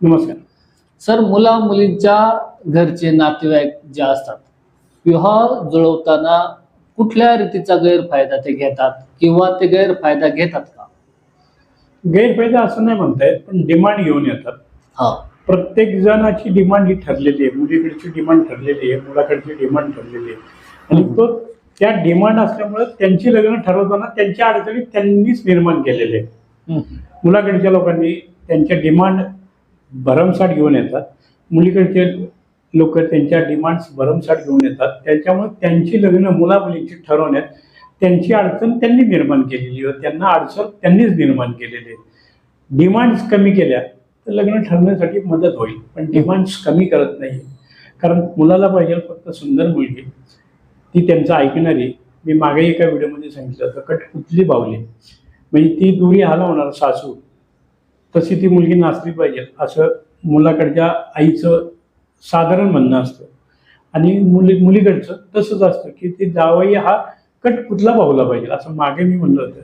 नमस्कार. सर मुला मुलींच्या घरचे नातेवाईक जे असतात विवाह जुळवताना कुठल्या रीतीचा गैरफायदा ते घेतात किंवा ते गैरफायदा घेतात का? गैरफायदा असं नाही म्हणतायत पण डिमांड घेऊन येतात. हा. प्रत्येक जणाची डिमांड ही ठरलेली आहे. मुलीकडची डिमांड ठरलेली आहे मुलाकडची डिमांड ठरलेली आहे. आणि तो त्या डिमांड असल्यामुळे त्यांची लग्न ठरवताना त्यांच्या अडचणी त्यांनीच निर्माण केलेले आहेत. मुलाकडच्या लोकांनी त्यांच्या डिमांड भरमसाठ घेऊन येतात. मुलीकडचे लोक त्यांच्या डिमांड्स भरमसाठ घेऊन येतात. त्याच्यामुळे त्यांची लग्न मुलामुलींची ठरवण्यात त्यांची अडचण त्यांनी निर्माण केलेली व त्यांना अडचण त्यांनीच निर्माण केलेली आहे. डिमांड्स कमी केल्या तर लग्न ठरण्यासाठी मदत होईल. पण डिमांड्स कमी करत नाही. कारण मुलाला पाहिजे फक्त सुंदर मुलगी. ती त्यांचं ऐकणारी मी मागे एका व्हिडिओमध्ये सांगितलं होतं कटकुतली बावली म्हणजे ती दुरी हलवणार सासू. तशी ती मुलगी नाचली पाहिजे असं मुलाकडच्या आईचं साधारण म्हणणं असतं. आणि मुली मुलीकडचं तसंच असतं की ते जावई हा कट कुठला भावला पाहिजे असं मागे मी म्हणलं होतं.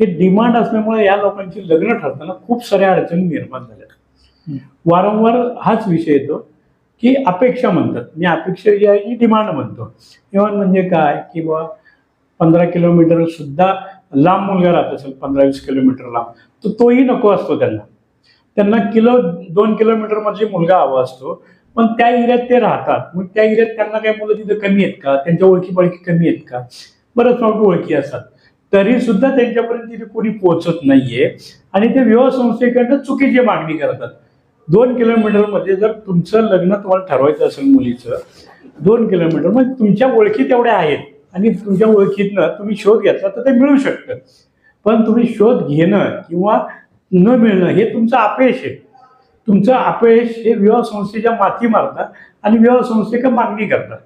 हे डिमांड असल्यामुळे या लोकांची लग्न ठरताना खूप साऱ्या अडचणी निर्माण झाल्या. वारंवार हाच विषय येतो की अपेक्षा म्हणतात. मी अपेक्षा जी आहे ही डिमांड म्हणतो. डिमांड म्हणजे काय की बा पंधरा किलोमीटर सुद्धा लांब मुलगा राहत असेल पंधरा वीस किलोमीटर लांब. तर तोही नको असतो त्यांना. त्यांना किलो दोन किलोमीटरमध्ये मुलगा हवा असतो पण त्या एरियात ते राहतात. मग त्या एरियात त्यांना काही मुलं तिथं कमी आहेत का? त्यांच्या ओळखी पळखी कमी आहेत का? बरंच मोठी ओळखी असतात. तरी सुद्धा त्यांच्यापर्यंत तिथे कोणी पोहोचत नाहीये. आणि ते विवाह संस्थेकडनं चुकीची मागणी करतात. दोन किलोमीटरमध्ये जर तुमचं लग्न तुम्हाला ठरवायचं असेल मुलीचं दोन किलोमीटर म्हणजे तुमच्या ओळखी तेवढ्या आहेत. आणि तुमच्या ओळखीतनं तुम्ही शोध घेतला तर ते मिळू शकतं. पण तुम्ही शोध घेणं किंवा न मिळणं हे तुमचं अपयश आहे. तुमचं अपयश हे विवाह संस्थेच्या माथी मारतात आणि विवाह संस्थेकडे मागणी करतात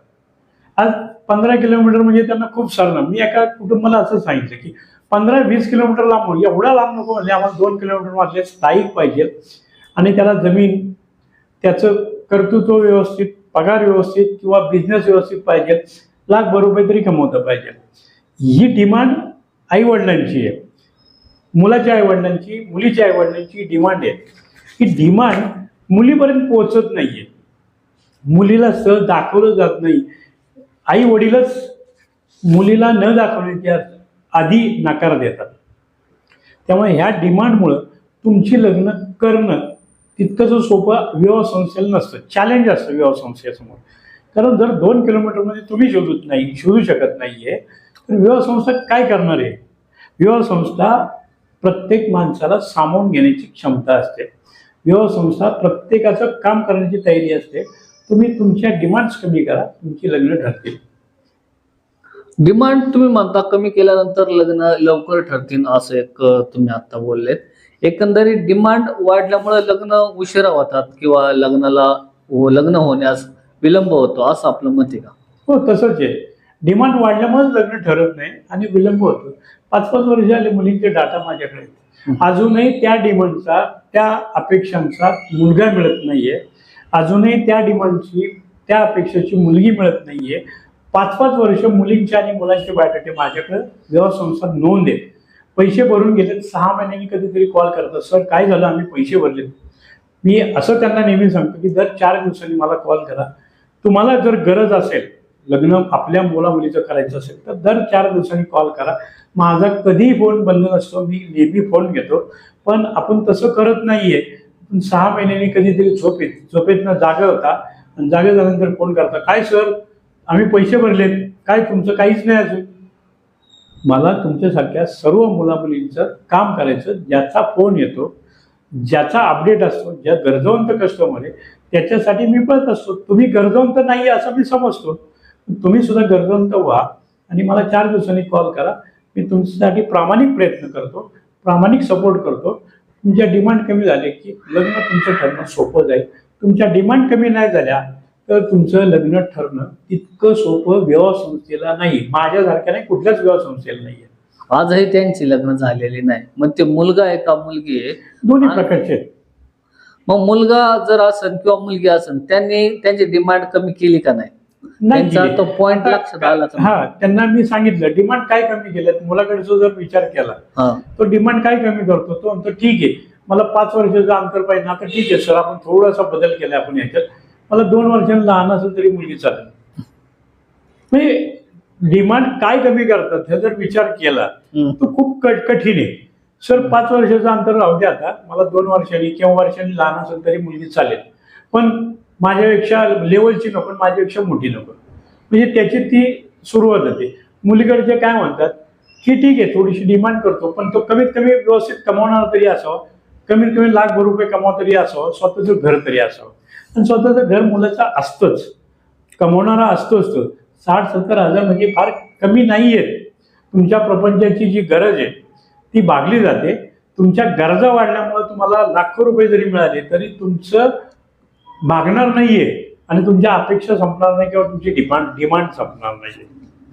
आज पंधरा किलोमीटर म्हणजे त्यांना खूप सारणं मी एका कुटुंबाला असं सांगितलं की पंधरा वीस किलोमीटर लांब एवढा लांब नको म्हणजे आम्हाला दोन किलोमीटर वाटले स्थायिक पाहिजे. आणि त्याला जमीन त्याचं कर्तृत्व व्यवस्थित पगार व्यवस्थित किंवा बिझनेस व्यवस्थित पाहिजे. लाखभर रुपये तरी कमवतं पाहिजे. ही डिमांड आईवडिलांची आहे. मुलाच्या आईवडिलांची मुलीच्या आईवडिलांची डिमांड आहे. ही डिमांड मुलीपर्यंत पोहोचत आहे मुलीला सहज दाखवलं जात नाही. आई वडीलच मुलीला न दाखवण्याच्या आधी नकार देतात. त्यामुळे ह्या डिमांडमुळं तुमची लग्न करणं तितकंसं सोपं विवाह संस्थेला नसतं. चॅलेंज असतं विवाह संस्थेसमोर. कारण जर दोन किलोमीटरमध्ये तुम्ही शोधत नाही शोधू शकत नाहीये तर विवाह संस्था काय करणार आहे? विवाह संस्था प्रत्येक माणसाला सामावून घेण्याची क्षमता असते. विवाह संस्था प्रत्येकाचं काम करण्याची तयारी असते. तुम्ही तुमच्या डिमांड्स कमी करा तुमची लग्न ठरतील. डिमांड तुम्ही म्हणता कमी केल्यानंतर लग्न लवकर ठरतील असं एक तुम्ही आता बोललेत. एकंदरीत डिमांड वाढल्यामुळे लग्न उशिरा होतात किंवा लग्नाला लग्न होण्यास विलंब होतो असं आपलं मत आहे का? हो तसंच आहे. डिमांड वाढल्यामुळेच लग्न ठरत नाही आणि विलंब होतो. पाच पाच वर्ष झाले मुलींचे डाटा माझ्याकडे आहेत. अजूनही त्या डिमांडचा त्या अपेक्षांचा मुलगा मिळत नाहीये. अजूनही त्या डिमांडची त्या अपेक्षेची मुलगी मिळत नाहीये. पाच पाच वर्ष मुलींचे आणि मुलांचे बायोडेटे माझ्याकडे विवाह संस्था नोंद आहे. पैसे भरून गेलेत सहा महिन्यांनी कधीतरी कॉल करतात. सर काय झालं? आम्ही पैसे भरले मी असं त्यांना नेहमी सांगतो की दर चार दिवसांनी मला कॉल करा. तुम्हाला जर गरज असेल लग्न आपल्या मुला मुलीचं करायचं असेल तर दर चार दिवसांनी कॉल करा. माझा कधीही फोन बंद नसतो मी नेहमी फोन घेतो. पण आपण तसं करत नाहीये. पण सहा महिन्यांनी कधीतरी झोपेत झोपेतनं जागा होता. आणि जागा झाल्यानंतर फोन करता काय सर आम्ही पैसे भरलेत. काय तुमचं काहीच नाही अजून. मला तुमच्यासारख्या सर्व मुलामुलींचं काम करायचं ज्याचा फोन येतो ज्याचा अपडेट असतो ज्या गरजवंत कस्टमर आहे त्याच्यासाठी मी पळत असतो. तुम्ही गरजवंत नाही असं मी समजतो. तुम्ही सुद्धा गरजवंत व्हा आणि मला चार दिवसांनी कॉल करा. मी तुमच्यासाठी प्रामाणिक प्रयत्न करतो. प्रामाणिक सपोर्ट करतो. तुमच्या डिमांड कमी झाले की लग्न तुमचं ठरणं सोपं जाईल. तुमच्या डिमांड कमी नाही झाल्या तर तुमचं लग्न ठरणं तितकं सोपं विवाह संस्थेला नाही. माझ्यासारख्या नाही कुठल्याच विवाह संस्थेला नाही आजही त्यांची लग्न झालेली नाही. मग ते मुलगा आहे का मुलगी आहे? दोन्ही प्रकारचे आहेत. मग मुलगा जर असेल किंवा मुलगी असेल त्यांनी त्यांची डिमांड कमी केली का नाही नाही त्यांचा केली. तो पॉइंट लक्षात आला का? हा त्यांना मी सांगितलं डिमांड काय कमी केलं मुलाकडचा जर विचार केला हा तो डिमांड काय कमी करतो तो म्हणतो ठीक आहे मला पाच वर्षाचं अंतर पाहिजे आता ठीक आहे सर आपण थोडासा बदल केला आपण याच्यात मला दोन वर्षांनी लहान असेल तरी मुलगी चालेल म्हणजे डिमांड काय कमी करतात हे जर विचार केला हम्म. तो खूप कठीण आहे सर पाच वर्षाचं अंतर राहू द्या आता. मला दोन वर्षांनी किंवा वर्षांनी लहान असेल तरी मुलगी चालेल. पण माझ्यापेक्षा लेवलची नको पण माझ्यापेक्षा मोठी नको. म्हणजे त्याची ती सुरुवात होते. मुलीकडचे काय म्हणतात की ठीक आहे थोडीशी डिमांड करतो पण तो कमीत कमी व्यवस्थित कमावणार तरी असावा. कमीत कमी लाखभर रुपये कमाव तरी असावं. स्वतःचं घर तरी असावं. आणि स्वतःचं घर मुलाचं असतंच. कमवणारा असतोच तो. साठ सत्तर हजार म्हणजे फार कमी नाही आहेत तुमच्या प्रपंचाची जी गरज आहे ती भागली जाते. तुमच्या गरजा वाढल्यामुळे तुम्हाला लाखो रुपये जरी मिळाले तरी तुमचं भागणार नाहीये आणि तुमच्या अपेक्षा संपणार नाही किंवा तुमची डिमांड डिमांड संपणार नाही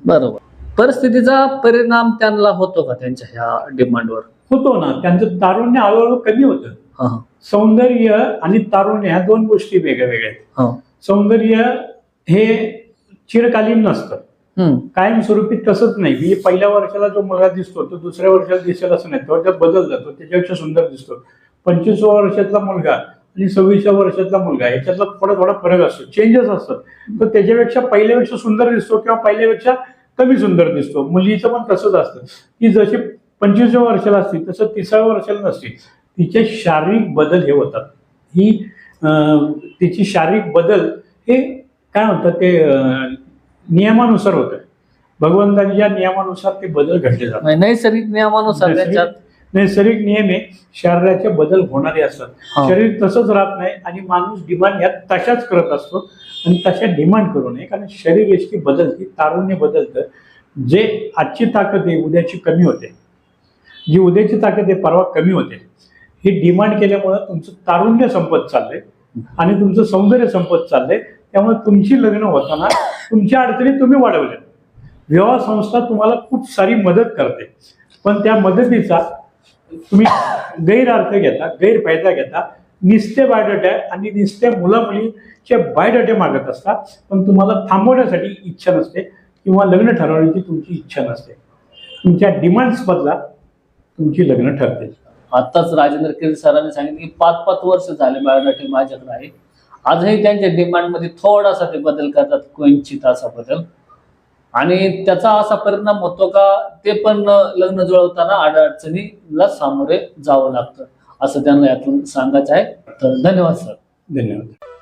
बरोबर. परिस्थितीचा परिणाम त्यांना होतो का त्यांच्या ह्या डिमांडवर? होतो ना. त्यांचं तारुण्य हळूहळू कमी होतं. सौंदर्य आणि तारुण्य ह्या दोन गोष्टी वेगळ्या वेगळ्या आहेत. हा. सौंदर्य हे चिरकालीन नसतं. कायमस्वरूपी तसंच नाही. म्हणजे पहिल्या वर्षाला जो मुलगा दिसतो तो दुसऱ्या वर्षाला दिसेल असं नाही त्याच्यात बदल जातो त्याच्यापेक्षा सुंदर दिसतो. पंचवीस वर्षातला मुलगा आणि सव्वीसव्या वर्षातला मुलगा याच्यातला थोडा थोडा फरक असतो. चेंजेस असतात. तर त्याच्यापेक्षा पहिल्यापेक्षा सुंदर दिसतो किंवा पहिल्यापेक्षा कमी सुंदर दिसतो. मुलीचं पण तसंच असतं. की जशी पंचवीसव्या वर्षाला असते तसं तिसऱ्या वर्षाला नसते. तिचे शारीरिक बदल हे होतात. ही तिची शारीरिक बदल हे काय म्हणतात ते नियमानुसार होतं भगवंतांच्या नियमानुसार ते बदल घडले जातात. नैसर्गिक नियमानुसार त्यांच्यात नैसर्गिक नियम आहे शरीराचे बदल होणारे असतात. हा. शरीर तसंच राहत नाही आणि माणूस डिमांड ह्या तशाच करत असतो आणि तशा डिमांड करू नये. कारण शरीर एसटी बदलते तारुण्य बदलतं. जे आजची ताकद आहे उद्याची कमी होते. जी उद्याची ताकद आहे परवा कमी होते. ही डिमांड केल्यामुळं तुमचं तारुण्य संपत चाललंय आणि तुमचं सौंदर्य संपत चाललंय. त्यामुळे तुमची लग्न होताना तुमच्या अडचणी तुम्ही वाढवल्या. विवाह संस्था तुम्हाला खूप सारी मदत करते. पण त्या मदतीचा तुम्ही गैरअर्थ घेता गैरफायदा घेता. निस्ते बायोडाटे आणि निस्ते मुलामुलीचे बायोडाटे मागत असतात पण तुम्हाला थांबवण्यासाठी इच्छा नसते किंवा लग्न ठरवण्याची तुमची इच्छा नसते. तुमच्या डिमांड्स बदला तुमची लग्न ठरते. आताच राजेंद्र किरी सरांनी सांगितलं की पाच पाच वर्ष झाले बायोडाटे माझ्याकडे आहे. आजही त्यांच्या डिमांडमध्ये थोडासा ते बदल करतात क्वचित असा बदल. आणि त्याचा असा परिणाम होतो का ते पण लग्न जुळवताना अडचणीला सामोरे जावं लागतं असं त्यांना यातून सांगायचं आहे. तर धन्यवाद सर. धन्यवाद.